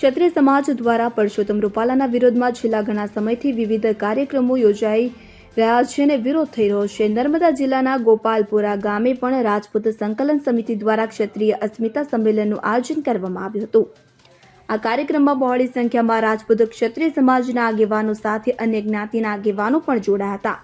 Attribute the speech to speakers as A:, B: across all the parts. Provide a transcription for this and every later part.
A: ક્ષત્રિય સમાજ દ્વારા પરસોત્તમ રૂપાલાના વિરોધમાં છેલ્લા ઘણા સમયથી વિવિધ કાર્યક્રમો યોજાઈ રહ્યા છે અને વિરોધ થઈ રહ્યો છે. નર્મદા જિલ્લાના ગોપાલપુરા ગામે પણ રાજપૂત સંકલન સમિતિ દ્વારા ક્ષત્રિય અસ્મિતા સંમેલનનું આયોજન કરવામાં આવ્યું હતું. આ કાર્યક્રમમાં બહોળી સંખ્યામાં રાજપૂત ક્ષત્રિય સમાજના આગેવાનો સાથે અન્ય જ્ઞાતિના આગેવાનો પણ જોડાયા હતા.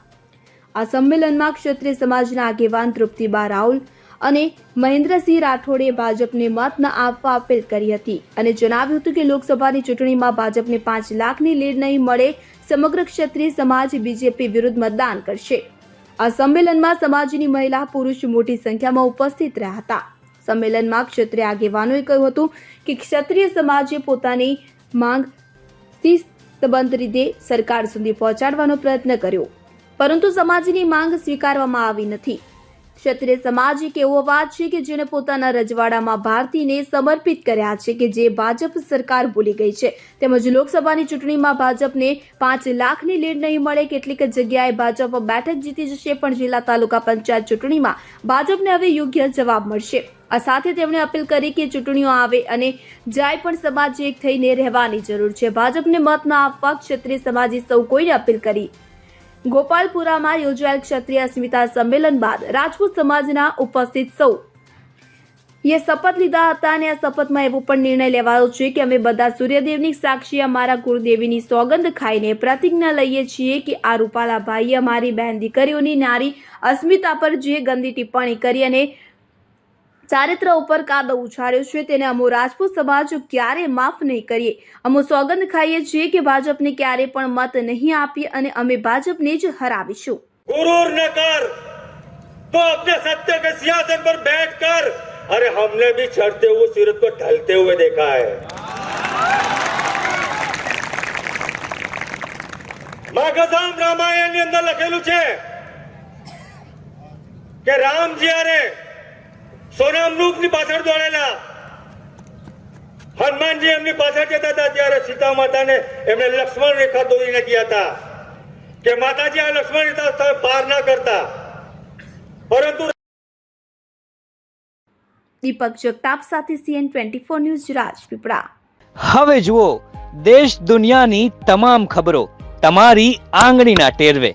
A: આ સંમેલનમાં ક્ષત્રિય સમાજના આગેવાન તૃપ્તિબા રાઉલ અને મહેન્દ્રસિંહ રાઠોડે ભાજપને મત ન આપવા અપીલ કરી હતી અને જણાવ્યું હતું કે લોકસભાની ચૂંટણીમાં ભાજપને પાંચ લાખની લીડ નહીં મળે, સમગ્ર ક્ષત્રિય સમાજ બીજેપી વિરુદ્ધ મતદાન કરશે. આ સંમેલનમાં સમાજની મહિલા, પુરુષ મોટી સંખ્યામાં ઉપસ્થિત રહ્યા હતા. સંમેલનમાં ક્ષત્રિય આગેવાનોએ કહ્યું હતું કે ક્ષત્રિય સમાજે પોતાની માંગ શિસ્તબંધ રીતે સરકાર સુધી પહોંચાડવાનો પ્રયત્ન કર્યો. પરંતુ સમાજની માંગ સ્વીકારવામાં આવી નથી. ક્ષત્રિય સમાજ એક એવો અવાજ છે કે જેણે પોતાના રજવાડામાં ભારતીને સમર્પિત કર્યા છે કે જે ભાજપ સરકાર ભૂલી ગઈ છે. તેમજ લોકસભાની ચૂંટણીમાં ભાજપને પાંચ લાખની લીડ નહીં મળે, કેટલીક જગ્યાએ ભાજપ બેઠક જીતી જશે, પણ જિલ્લા તાલુકા પંચાયત ચૂંટણીમાં ભાજપને હવે યોગ્ય જવાબ મળશે. આ સાથે તેમણે અપીલ કરી કે ચૂંટણીઓ આવે અને જાય પણ સમાજ એક થઈને રહેવાની જરૂર છે. ભાજપને મત ન આપવા ક્ષત્રિય સમાજે સૌ કોઈને અપીલ કરી. ગોપાલપુરામાં યોજાયેલ ક્ષત્રિય અસ્મિતા સંમેલન બાદ રાજપૂત સમાજના ઉપસ્થિત સૌ. એ શપથ લીધા હતા અને આ શપથમાં એવો પણ નિર્ણય લેવાયો છે કે અમે બધા સૂર્યદેવની સાક્ષી અમારા કુળદેવીની સોગંદ ખાઈને પ્રતિજ્ઞા લઈએ છીએ કે આ રૂપાલાભાઈએ અમારી બહેન દીકરીઓની નારી અસ્મિતા પર જે ગંદી ટિપ્પણી કરી અને ચારિત્ર ઉપર કાદવ ઉછાળ્યો છે તેને અમો રાજપૂત સમાજ ક્યારે માફ નહીં કરીએ અમો સોગંદ ખાઈએ છીએ કે ભાજપને ક્યારે પણ મત નહીં આપીએ અને અમે ભાજપને જ હરાવીશું
B: गुरूर न कर तो अपने सत्य के सिंहासन पर बैठकर अरे हमने भी चढ़ते हुए सूरज को ढलते हुए देखा है માઘસામ રામાયણ ની અંદર લખેલું છે કે રામજી અરે સોનામૃગની પાછળ દોડેલા. હનુમાનજી એમની પાછળ જતા હતા ત્યારે સીતા માતાને એમણે લક્ષ્મણ રેખા દોરીને ગયા હતા. કે માતાજી આ લક્ષ્મણ રેખા પાર ના કરતા. પરંતુ
A: દીપક જગતાપ સાથે CN twenty four news Rajpipla.
C: હવે જુઓ દેશ દુનિયાની તમામ ખબરો તમારી આંગળીના ટેરવે.